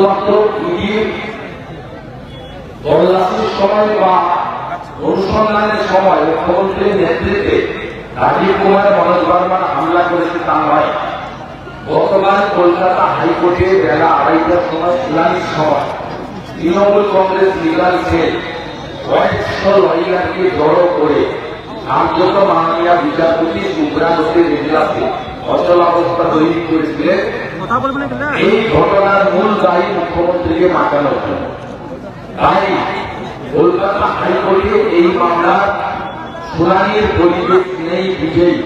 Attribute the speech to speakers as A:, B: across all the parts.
A: শুধুমাত্র ইডির তল্লাশির সময় বা অনুসন্ধানের সময় মুখ্যমন্ত্রীর নেতৃত্বে রাজীব কুমার মনোজ বর্মন হামলা করেছে তা নয়। গতকাল কলকাতা হাইকোর্টে বেলা আড়াইটার সময় শুনানির সময় তৃণমূল কংগ্রেস লিগাল সেল কয়েকশো লয়ারকে জড়ো করে কার্যত মাননীয় বিচারপতি সুব্রানতের এজলাসে অচলাবস্থা তৈরি করেছিলেন। এই ঘটনার মূল দায়ী মুখ্যমন্ত্রীকে জন্য। তাই কলকাতা হাইকোর্টে এই মামলার শুনানির পরিবেশ নেই বিজয়ী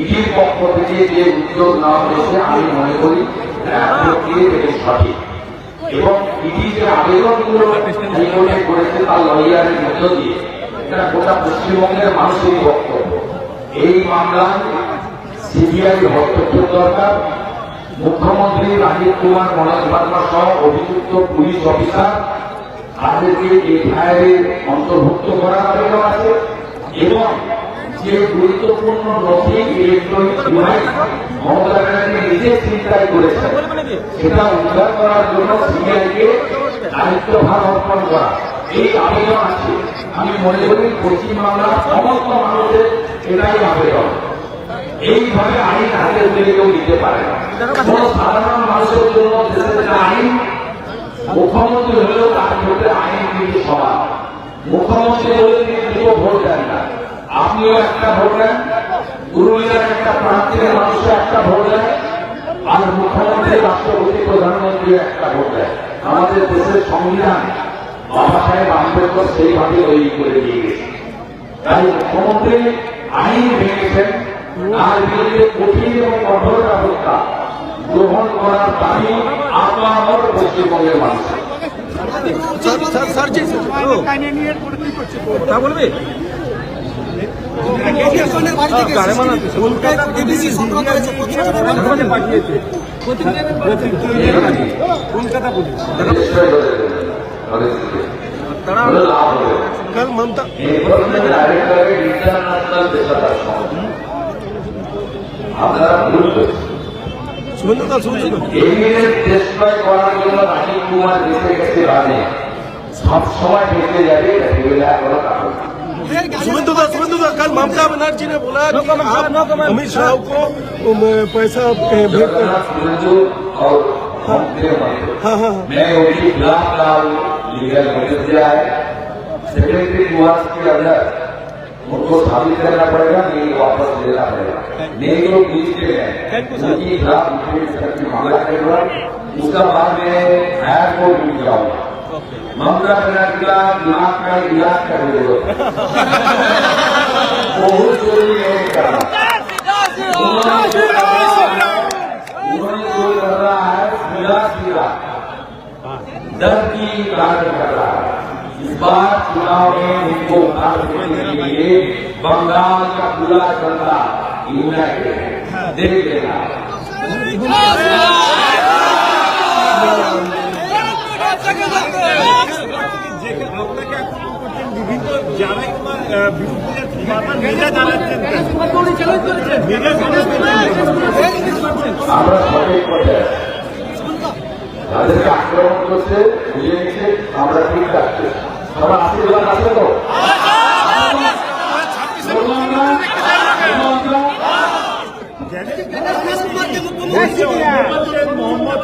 A: ইডির পক্ষ থেকে যে উদ্যোগ নেওয়া হয়েছে, আমি মনে করি পশ্চিমবঙ্গের মানুষেরই বক্তব্য। এই মামলায় সিবিআই হস্তক্ষেপ দরকার মুখ্যমন্ত্রী রাজীব কুমার মনোজ বার্মা সহ অভিযুক্ত পুলিশ অফিসার তাদেরকে এফআইআর অন্তর্ভুক্ত করার প্রয়োজন আছে এবং যে গুরুত্বপূর্ণ নথি ইলেকট্রনিক ডিভাইস মমতা ব্যানার্জি নিজে চিন্তায় করেছেন, সেটা উদ্ধার করার জন্য সিবিআইকে দায়িত্বভার অর্পণ করা। এই আবেদন আছে। আমি মনে করি পশ্চিমবাংলার সমস্ত মানুষের এটাই আবেদন। এইভাবে আইন হাতে তুলে কেউ দিতে পারে না। কোন সাধারণ মানুষের জন্য আইন, মুখ্যমন্ত্রী হলেও তার ক্ষেত্রে আইন কিন্তু সমান মুখ্যমন্ত্রী ভোট দেন না। আপনিও একটা ভোট দেন একটা প্রান্তের মানুষও একটা ভোট দেন আর মুখ্যমন্ত্রী, রাষ্ট্রপতি, প্রধানমন্ত্রী একটা ভোট দেয়। আমাদের দেশের সংবিধান বাবা সাহেব আম্বেদকর গেছে তাই মুখ্যমন্ত্রী আইন ভেঙেছেন বিরুদ্ধে কঠিন এবং কঠোর ব্যবস্থা। গ্রহণ করার দাবি আমার পশ্চিমবঙ্গের
B: বলবে? কলকাতা পুলিশ। তারা। কাল মমতা
A: সংস্থা আপনারা ভুল করছেন
B: শুনুন তো শুনছি তো
A: এমিনেন্ট ডিস্ট্রয় করার জন্য রাজীব কুমার দেশে গেছে রানে সব সময় বেঁচে যাবে এটা ভেবে দেওয়ার কোনো কারণ নেই।
C: सुमित दा सुमित दा कल ममता बनर्जी ने बोला
B: No
C: कि
B: comment,
C: आप
B: no comment.
C: अमित शाह को उम, पैसा ए, भेज कर
A: जगन्नाथ सिंधु और हम के मध्य
C: हाँ हाँ
A: मैं उनकी खिलाफ का लीगल नोटिस दिया है सेक्रेटरी निवास के अंदर उनको साबित करना पड़ेगा नहीं वापस लेना पड़ेगा। नहीं लोग बीच के हैं। उनके खिलाफ की मामला करूँगा उसका बाद में हायर कोर्ट भी जाऊँगा। ममता बनर्जी का दिमाग का इलाज करने बहुत ज़रूरी है उन्होंने जो कर रहा है सीधा सीधा की कार्य कर रहा है। बार चुनाव में उनको उतार देने के लिए बंगाल का पूरा जनता यूनाइटेड है देख लेना
C: আপনাকে এখন করছেন বিভিন্ন যারাই তোমার আহ, বিরুদ্ধে বারবার মেজা জানাচ্ছেন মেজা জানাচ্ছেন
A: আমরা সঠিক পথে আছি। যাদেরকে আক্রমণ করছে বুঝে নিচ্ছে আমরা ঠিক থাকছি সবার আশীর্বাদ আছে তো বললাম না? বললাম না?
C: বলছে অভিভাবকদের মোহাম্মদ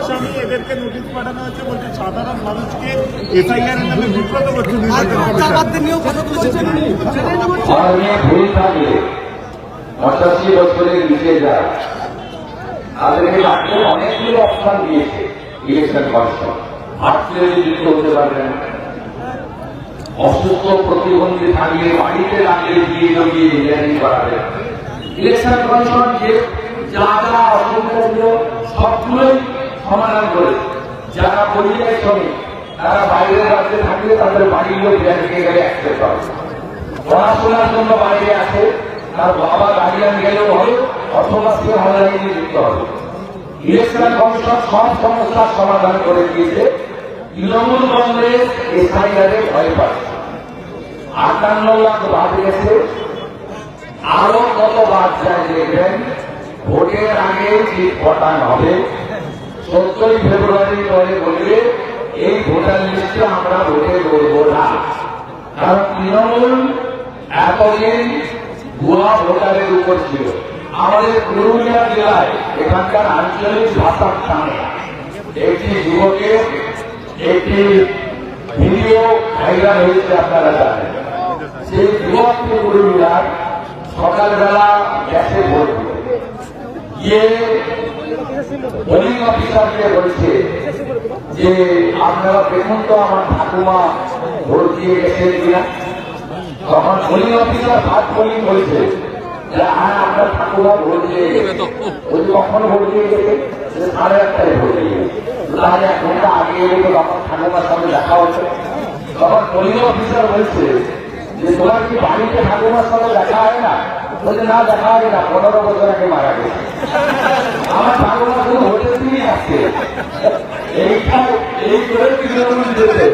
A: পঁচাশি বছরের নিচে যায় তাদেরকে অনেকগুলো অপশন দিয়েছে ইলেকশন কমিশন আর্টসে যুক্ত হতে পারবেন অসুস্থ প্রতিবন্ধী থাকলে বাড়িতে লাগিয়ে দিয়ে জমিয়ে ইঞ্জিনিয়ারিং করাবেন ইলেকশন কমিশন যে যা যা অসুবিধা সবগুলোই সমাধান করে যারা পরিযায়ী শ্রমিক, তারা বাইরের রাজ্যে থাকলে তাদের বাড়িগুলো ব্যাংকে গেলে অ্যাক্সেস হবে পড়াশোনার জন্য বাইরে আছে, তার বাবা গার্ডিয়ান গেলেও হবে, অথবা সে অনলাইনে যুক্ত হবে। ইলেকশন কমিশন সব সমস্যার সমাধান করে দিয়েছে। তৃণমূল কংগ্রেস এসআইআরে ভয় পাচ্ছে আটান্ন লাখ বাদ গেছে। আরও কত যায় দেখবেন? ভোটের আগে যে ভোটান হবে? চোদ্দই ফেব্রুয়ারি পরে বলবে, এই ভোটার লিস্টে আমরা ভোটে করব না। কারণ তৃণমূল এতদিন ভুয়া ভোটারের উপর ছিল। আমাদের পুরুলিয়া জেলায় এখানকার আঞ্চলিক ভাষার সামনে একটি যুবকের একটি ভিডিও ভাইরাল হয়েছে আপনারা জানেন সেই যুবককে পুরুলিয়ার সকালবেলা গ্যাসে ভোট। গিয়ে পোলিং অফিসারকে বলছে যে, আপনারা দেখুন তো আমার ঠাকুমা ভোট দিয়ে গেছেন কিনা তখন পোলিং অফিসার হাত পোলিং বলছে আপনার ঠাকুমা ভোট দিয়ে গেছে বলছি কখন ভোট দিয়ে গেছে সাড়ে আটটায় ভোট দিয়ে গেছে তাহলে এক ঘণ্টা আগে এলে তো তখন ঠাকুমার সঙ্গে দেখা হচ্ছে তখন পোলিং অফিসার বলছে যে তোমার কি বাড়িতে ঠাকুমার সঙ্গে দেখা হয় না বলছে না দেখা হয় না পনেরো বছর আগে মারা গেছে আমার ঠাকুমা শুধু হোটেল দিয়েই আসছে এইটা এই করে তৃণমূল যেতে